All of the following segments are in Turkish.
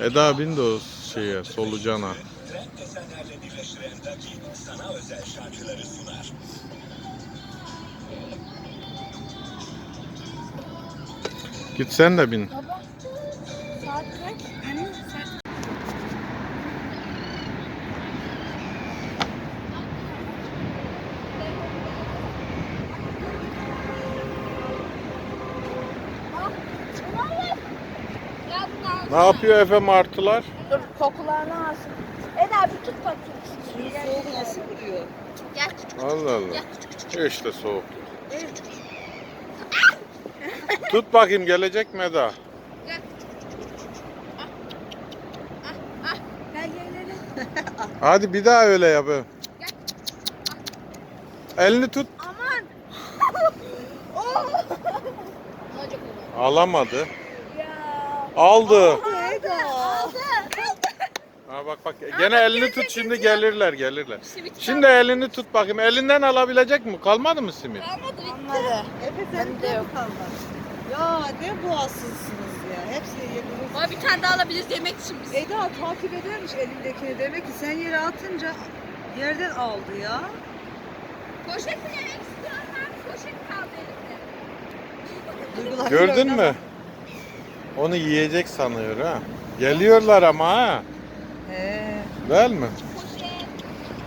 Eda bin de o şeye solucana. Git sen de bin. Baba. Saat kaç saat Ah, bunlar- Ya bunlar- Ne yapıyor Efe martılar? Dur kokularını alsın. Eda bir tut bakayım. Suyu soğuk nasıl vuruyor? Gel küçük. Allah Allah. Gel küçük küçük. İşte soğuk. Tut bakayım gelecek mi Eda? Gel küçük küçük küçük. Hadi bir daha öyle yap. Elini tut. Aman. Alamadı. Aldı. Aldı. Ha bak bak gene elini tut şimdi gelirler gelirler. Simit Şimdi elini tut bakayım. Elinden alabilecek mi? Kalmadı mı simit? kalmadı bitti. Anladı. Efe Ben sen de yok. kalmadı. Ya ne boğazsızsınız ya. Hepsini yediniz. Ama bir tane daha alabiliriz yemek için biz. Eda takip edermiş elindekini. Demek ki sen yere atınca yerden aldı ya. Poşet mi yemek istiyorlar? Poşet kaldı elimde. Gördün mü? Onu yiyecek sanıyor ha. Geliyorlar ama ha. He. Değil mi?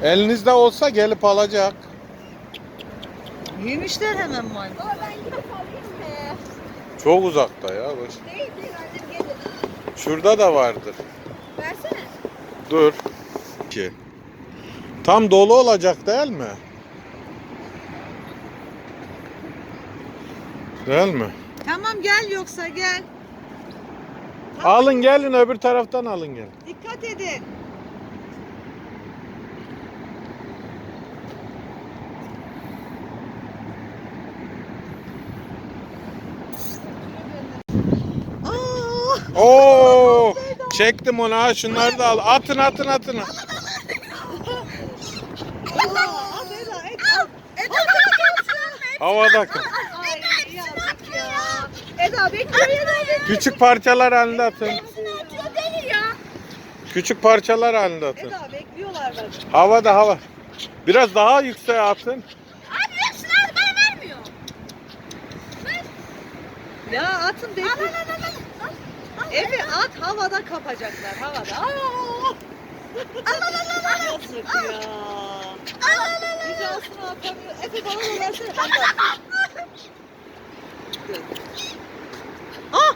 Elinizde olsa gelip alacak. Yemişler hemen maymun. Baba ben gidip alayım mı? Çok uzakta ya. Boş. Değil değil annem gelir. Şurada da vardır. Versene. Dur. Ki. Tam dolu olacak değil mi? Değil mi? Tamam gel yoksa gel. Alın gelin öbür taraftan alın gelin. Dikkat edin. Oo! Çektim onu ha şunları da al. Atın atın atın. Havada kal. Eda bekliyor Eda. Küçük parçalar halinde atın. Hepsini atıyor deli ya. Küçük parçalar halinde atın. Eda bekliyorlar bak. Havada hava. Biraz daha yükseğe atın. Abi hepsini al bana vermiyor. Ya atın bekliyor. Al al al al. al. Efe at havada kapacaklar havada. Aa! Yazık ya. Ricasını atamıyor. Efe bana da versene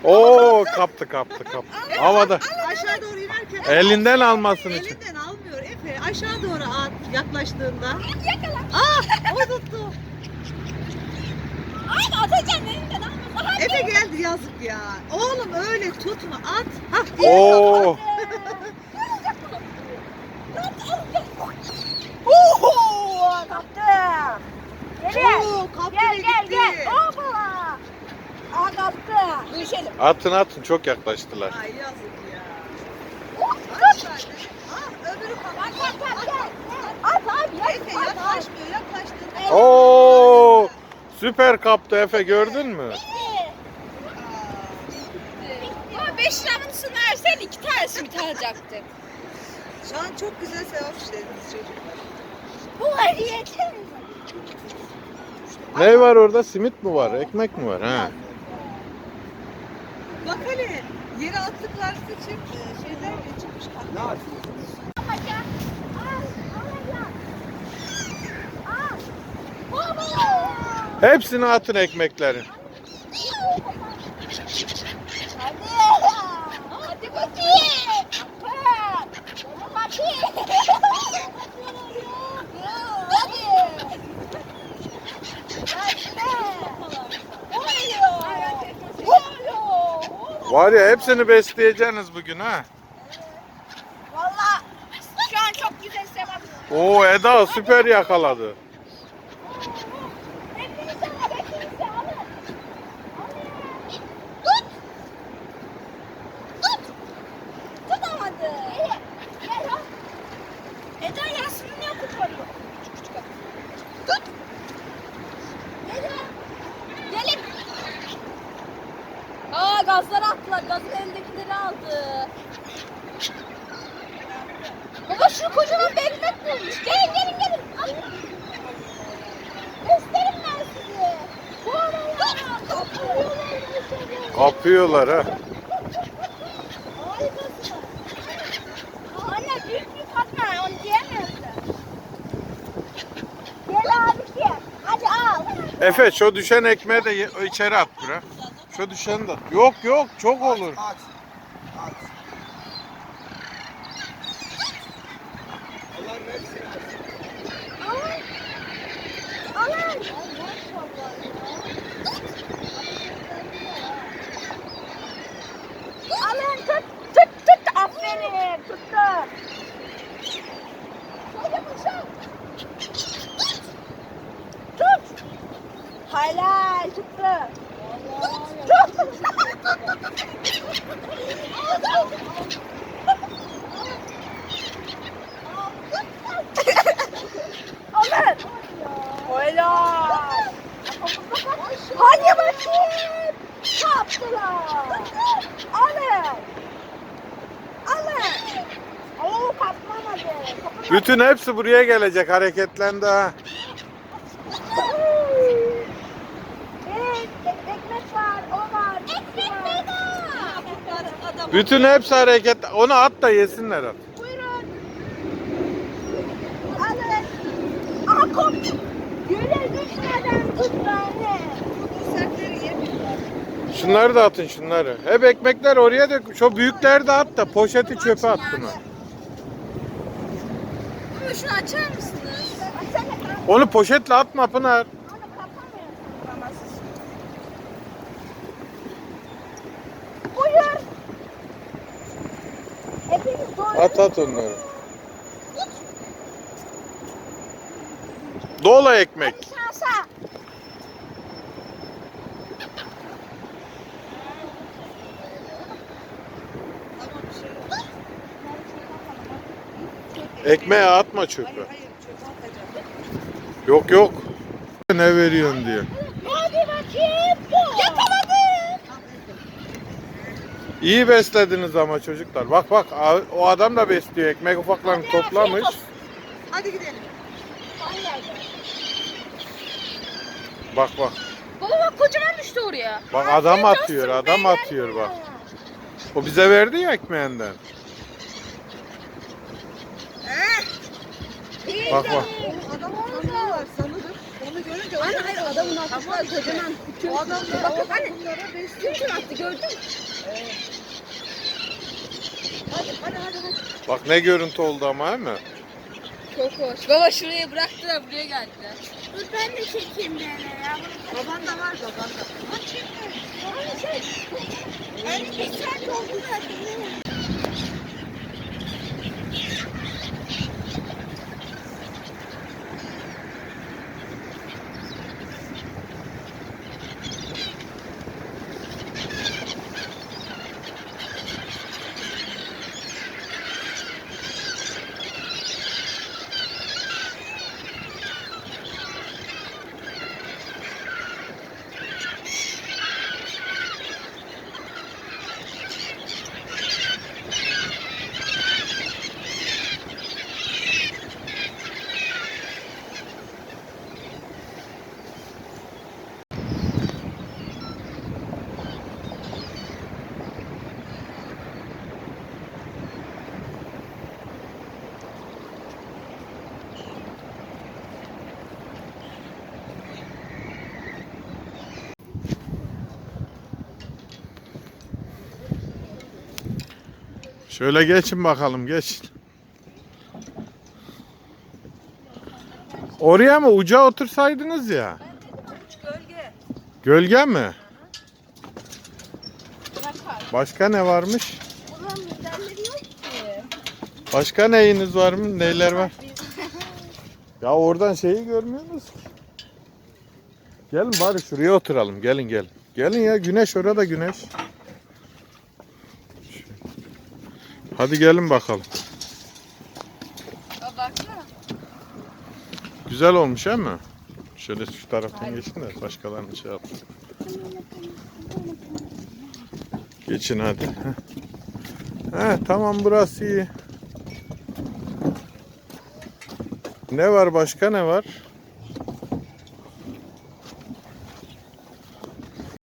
Oo kaptı kaptı kaptı. Havada. Aşağı doğru inerken Elinden almasın için. elinden almıyor Efe. Aşağı doğru at yaklaştığında. Yakala. Aa o tuttu. Abi atacaksın elinden alma. Hadi. Efe geldi yazık ya. Oğlum öyle tutma at. Hah diye Oo. Oho! Kaptı. Gel. Oo kaptı Gel gel gitti. gel. Hoppala. Kaptı. Görüşelim. Atın atın çok yaklaştılar. Ay yazık ya. Hop, At zaten. Öbürü Bak kaptı. bak bak gel. At abi ya. Efe yaklaşmıyor yaklaştığında. Oo! Süper kaptı Efe gördün mü? Ama 5 liranın versen iki tane simit alacaktı. Şu an çok güzel sevap işlediniz çocuklar. Bu hediye Ne var orada? Simit mi var? Ekmek mi var? Ha. Bak hele yere attıkları için e, şeyler çıkmış. Ne Hepsini atın ekmekleri. Hadi. Hadi bakayım. Hadi bakayım. Var ya hepsini besleyeceksiniz bugün ha. Valla şu an çok güzel sevap. Oo Eda süper yakaladı. Hepinize al, hepinize alın. Tut. Tut. Tutamadı. Gel al. Eda yarısını niye koparıyor? Tut. Eda. Gelin. Aa gazları attılar. Gazın elindekileri aldı. şu kocaman bir ekmek bulmuş. Gelin gelin gelin. Al. Gösterin ben size. Bu aralar kapıyorlar. Kapıyorlar ha. Harikasın. Anne büyük büyük atma onu diyemiyorsun. Gel abi ki. Hadi al. Efe şu düşen ekmeği de içeri at bura. Şu düşeni de. at. Yok yok çok olur. At. At. Onların hepsini at. Al. Alın. Alın tut tut tut aferin tuttum. Şöyle bıçak. Tut. Helal tuttu. Tut. Alın. Helal. Hadi bakayım. Kaptılar. Alın. Alın. Oo kaplamadı. Kapamadı. Bütün hepsi buraya gelecek hareketlendi ha. O Bütün hepsi hareket. Onu at da yesinler at. Şunları da atın şunları. Hep ekmekler oraya dök. Şu büyükleri de at da poşeti çöpe at bunu. Şunu açar mısınız? Onu poşetle atma Pınar. Buyur. Hepiniz doğru. At at onları. Dola ekmek. Hadi şansa. Tamam bir şey yok. Ekmeğe atma çöpe. Hayır hayır. Yok yok. Ne veriyorsun diye. Hadi bakayım. Yakaladım. İyi beslediniz ama çocuklar. Bak bak o adam da besliyor. Ekmek ufaklarını toplamış. Hadi gidelim. Bak bak. Baba bak kocaman düştü oraya. Bak adam atıyor. Adam atıyor bak. O bize verdi ya ekmeğinden. Bak bak. Adam tanıyorlar sanırım. Onu görünce Anne hayır adamın attığı var kocaman. O Bak, bak, o anne. bunlara besliyor. Kim attı gördün mü? Hadi hadi hadi. hadi. Bak ne görüntü oldu ama değil mi? Çok hoş. Baba şuraya bıraktılar buraya geldiler. Dur ben de çekeyim beni ya. Baban da var baban da. Anne şey. Anne bir saat oldu zaten. Şöyle geçin bakalım geçin. Oraya mı uca otursaydınız ya? Gölge. Gölge mi? Başka ne varmış? Başka neyiniz var mı? Neyler var? Ya oradan şeyi görmüyoruz ki. Gelin bari şuraya oturalım. Gelin gelin. Gelin ya güneş orada güneş. Hadi gelin bakalım. Baksana. Güzel olmuş değil mi? Şöyle şu taraftan geçin de başkalarını şey yapsın. Geçin hadi. Heh, tamam burası iyi. Ne var başka ne var?